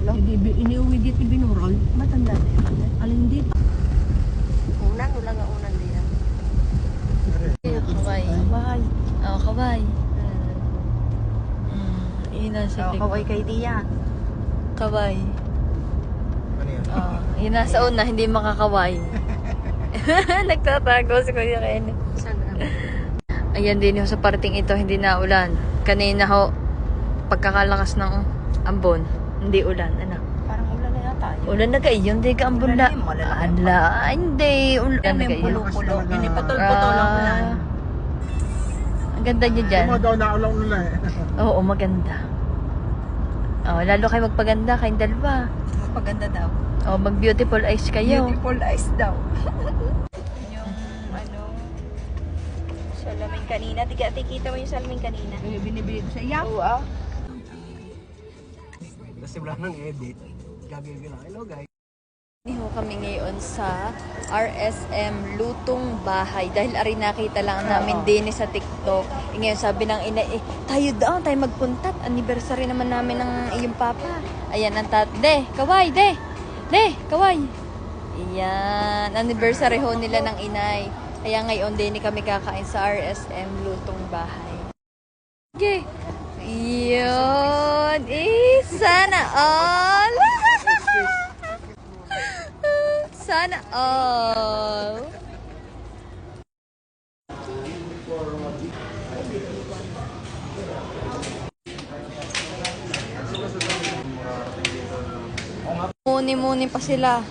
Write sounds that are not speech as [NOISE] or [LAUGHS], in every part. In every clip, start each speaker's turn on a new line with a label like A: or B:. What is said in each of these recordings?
A: Lolo?
B: Hindi, iniuwi dito binurol.
A: Matanda na yun.
B: Alin dito?
A: Unan, wala nga unan diyan.
C: Kaway.
A: Kaway.
C: Oh, kaway. Mm,
A: So,
C: sa likod.
A: kaway kay Dia.
C: Kaway.
D: Ano yun?
C: Oh, yun nasa una, hindi makakaway. [LAUGHS] Nagtatago si Kuya Ken. Ayan din yung sa parting ito, hindi na ulan. Kanina ho, pagkakalakas ng ambon, hindi ulan. Ano?
A: Parang ulan na yata yun.
C: Ulan na kayo, hindi ka ambon
A: Ulan
C: na.
A: na yun, malalaki ang
C: Ala, hindi. Ulan na kayo.
A: pulo-pulo.
D: Talaga.
A: Pinipatol-putol ang ulan.
C: Ah, ang ganda niya dyan.
D: Yung mga daw naulang nila eh. [LAUGHS]
C: Oo, maganda. Oh, lalo kayo magpaganda kayong dalawa.
A: Magpaganda daw.
C: Oh, mag beautiful eyes kayo.
A: Beautiful eyes daw. [LAUGHS] yung ano, salamin kanina. Tika, tikita mo yung salamin kanina.
B: Eh, binibili ko sa iya.
A: Oo ah.
D: Kasi wala nang edit. Gagawin ko lang. Hello guys.
C: Niho kami ngayon sa RSM Lutong Bahay dahil ari nakita lang namin din sa TikTok. E ngayon sabi ng ina, eh, tayo daw, tayo magpunta. Anniversary naman namin ng iyong papa. Ayan ang tat. De, kaway, de. De, kaway. Ayan, anniversary ho nila ng inay. Kaya ngayon din kami kakain sa RSM Lutong Bahay. Okay. Yun. All. [LAUGHS] Sana all. Muni-muni pa sila.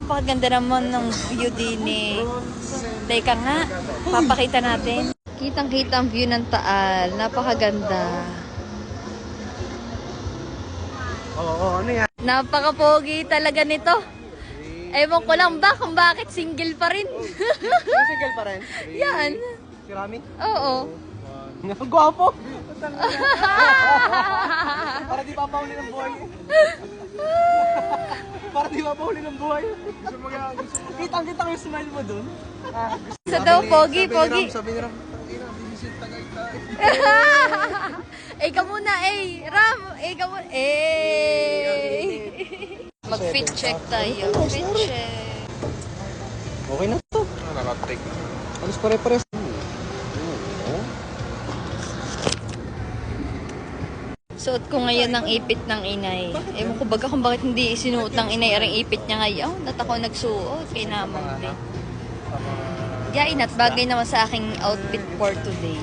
C: Napakaganda naman ng view din eh. Teka nga, papakita natin. Kitang-kita ang view ng Taal. Napakaganda.
D: Oo, oo, ano yan?
C: Napaka-pogi talaga nito. Ewan ko lang ba kung bakit single pa rin.
D: Single pa rin? [LAUGHS]
C: Yan.
D: Si Rami?
C: Oo.
D: Ang [LAUGHS] gwapo! [LAUGHS] Para di papahuli ng buhay. Para di papahuli ng buhay. Gusto mo nga, gusto mo Kitang-kita ko yung smile mo dun. Ah,
C: Sa daw,
D: Sabi
C: pogi,
D: sabi ni
C: pogi.
D: Ram, Sabi ni Ram, "Tangina, bibisit Tagaytay." [LAUGHS]
C: eh, ikaw muna, eh. Ram, eh, ikaw muna. Eh. Mag-fit check tayo. Fit check.
D: Okay na to. Nakatake. Alis pare-pares.
C: Suot ko ngayon ng ipit ng inay. Ewan ko baga kung bakit hindi isinuot ng inay aring ipit niya ngayon. At ako nagsuot. Kay namang din. Yain at bagay naman sa aking outfit for today.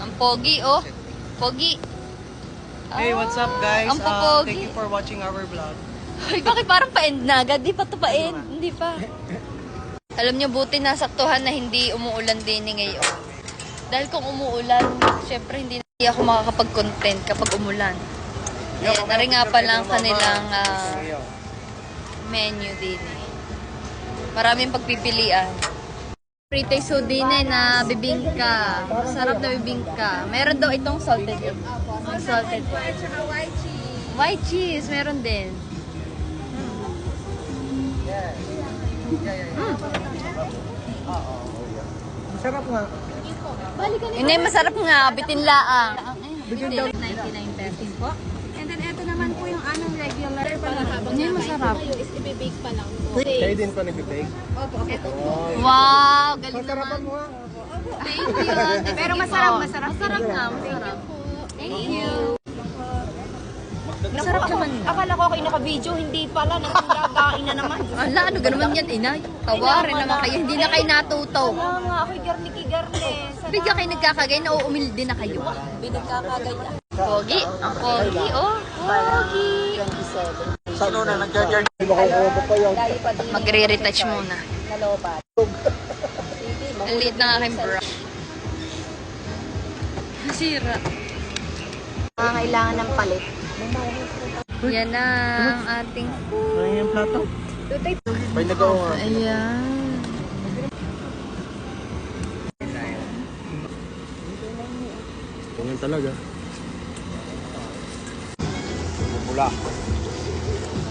C: Ang pogi, oh. Pogi.
E: Hey, what's up guys?
C: Ang
E: Uh, thank you for watching our vlog.
C: Ay, bakit parang pa-end na agad? Di pa to pa-end. Hindi pa. Alam niyo, buti nasaktuhan na hindi umuulan din ngayon. Dahil kung umuulan, syempre hindi na ako makakapag-content kapag umulan. Ayan, nari nga pala ang kanilang ah, menu din eh. Maraming pagpipilian. Pretty so din eh na bibingka. Masarap na bibingka. Meron daw itong salted egg. Ang salted egg. White cheese, meron din.
D: Sarap nga.
C: Yung masarap nga, bitin laang.
B: Bigyan daw. 99.13 po. And then, ito naman po yung anong regular. Yung masarap?
D: Kayo din pa nag-take?
B: Opo, opo.
C: Wow, galing naman.
D: mo [LAUGHS] nga.
C: Thank you.
B: Pero masarap, masarap.
C: Masarap nga, masarap. Thank you. Masarap naman nga.
A: Akala ko kayo naka-video, hindi pala. Nagkagain na naman.
C: Ala, ano ganun yan, inay? Tawarin naman kayo, hindi na kayo natuto.
A: Wala nga, ako'y garniki-garne.
C: Bigyan kayo nagkakagay, nauumil din na kayo.
A: Binagkakagaya.
C: Pogi, ang pogi, oh. Pogi.
D: Na yan.
A: Dahil pa din
C: Magre-retouch muna.
A: nalobat.
C: Ang liit ng aking bra. Sira.
A: Kailangan ng palit.
C: Yan na ang ating
D: Ano yung plato? May nagawa nga.
C: Ayan.
D: talaga. Pula.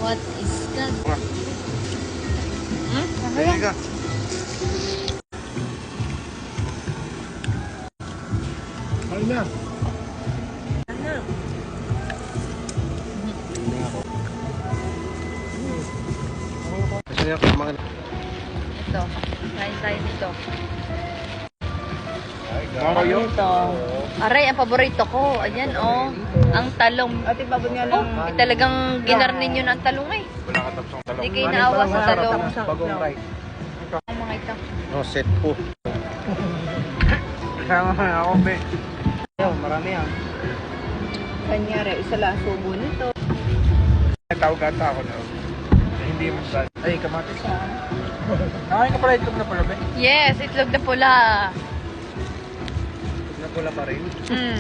C: What is that?
D: Hmm? Ano ka? Kain na. Ano?
C: Ito. Kain tayo dito.
D: Mario.
C: Ito. Aray, ang paborito ko. Ayan, oh. Ang talong.
A: Ate, babon nga
C: Oh,
A: lang.
C: eh, talagang ginarnin nyo ng talong eh.
D: Wala ka tapos talong.
C: Hindi kayo naawa sa talong.
D: Bagong rice.
C: Ang mga ito.
D: No, set po. [LAUGHS] Kasama ka ako, be. Yo, marami ah.
A: Kanyari, isa lang subo nito.
D: Tawag ata ako na. Hindi mo sa... Ay, kamatis. Nakain ka pala itlog na pala, be.
C: Yes, itlog na pula.
D: Pula pa rin.
C: Hmm.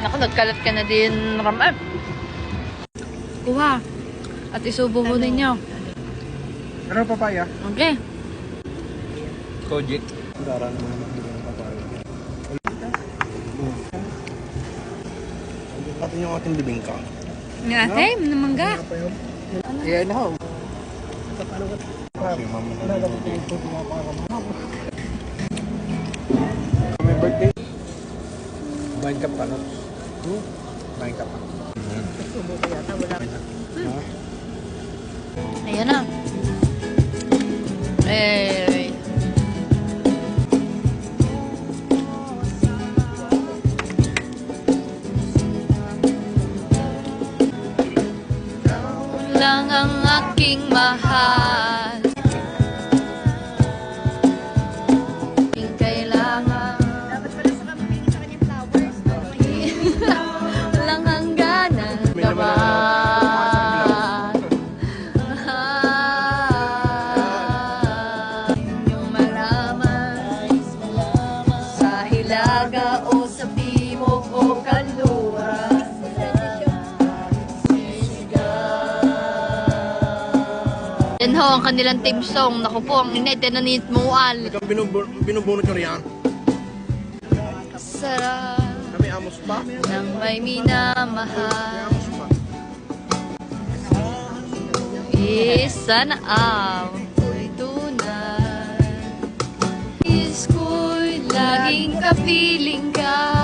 C: Naku, nagkalat ka na din, Raman. Kuha. At isubo mo ninyo.
D: Ano papaya?
C: Okay.
D: Kojik. Dara naman ng papaya. Atin yung ating bibingka.
C: Ate, namangga.
D: Yeah, no. Kasi mama na May birthday. Bain ka pa, no? Hmm? Bain ka pa.
C: Ayan na. Eh. Ikaw lang ang aking mahal. Ho ang kanilang team song. Naku po, ang inay, tinanit mual.
D: Ikaw binubunot nyo riyan.
C: Sarap
D: Kami amos pa.
C: ng may minamahal. Isa na ako'y tunay Is ko'y laging kapiling ka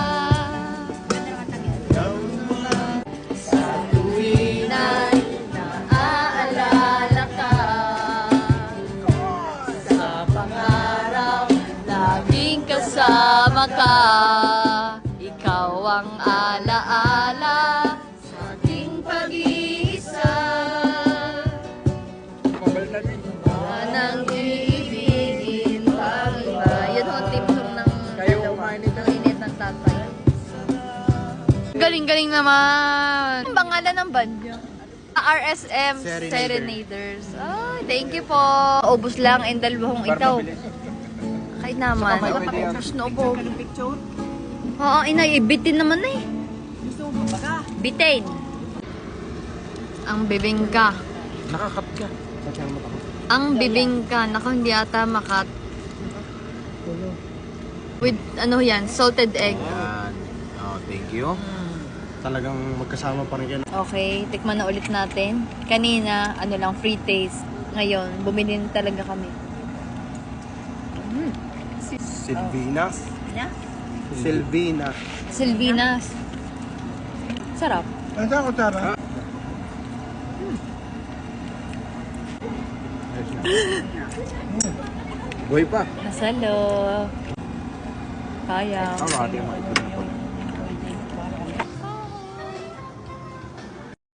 C: ka Ikaw ang alaala sa ating pag-iisa. Anang iibigin pang iba. Yun ho, tip song ng dalawa. Ng init ng tatay. Galing-galing naman. Ang pangalan ng band nyo? RSM
D: Serenader.
C: Serenaders. Ay, thank you po. Ubus lang and dalawang itaw. Kahit naman.
D: Saka may pwede yan.
C: Na ubo. Oo, inay, ibitin naman eh. Bitin. Ang bibingka.
D: Nakakat ka.
C: Ang bibingka. Naku, hindi ata makat. With, ano yan, salted egg.
D: Yan. Oh, thank you. Talagang magkasama pa rin yan.
C: Okay, tikman na ulit natin. Kanina, ano lang, free taste. Ngayon, bumili na talaga kami.
D: Silvina. Silvina.
C: Silvinas. Sarap.
D: Ano sa kutsara? Boy pa.
C: Masalo. Kaya.
D: Ang mga ating mga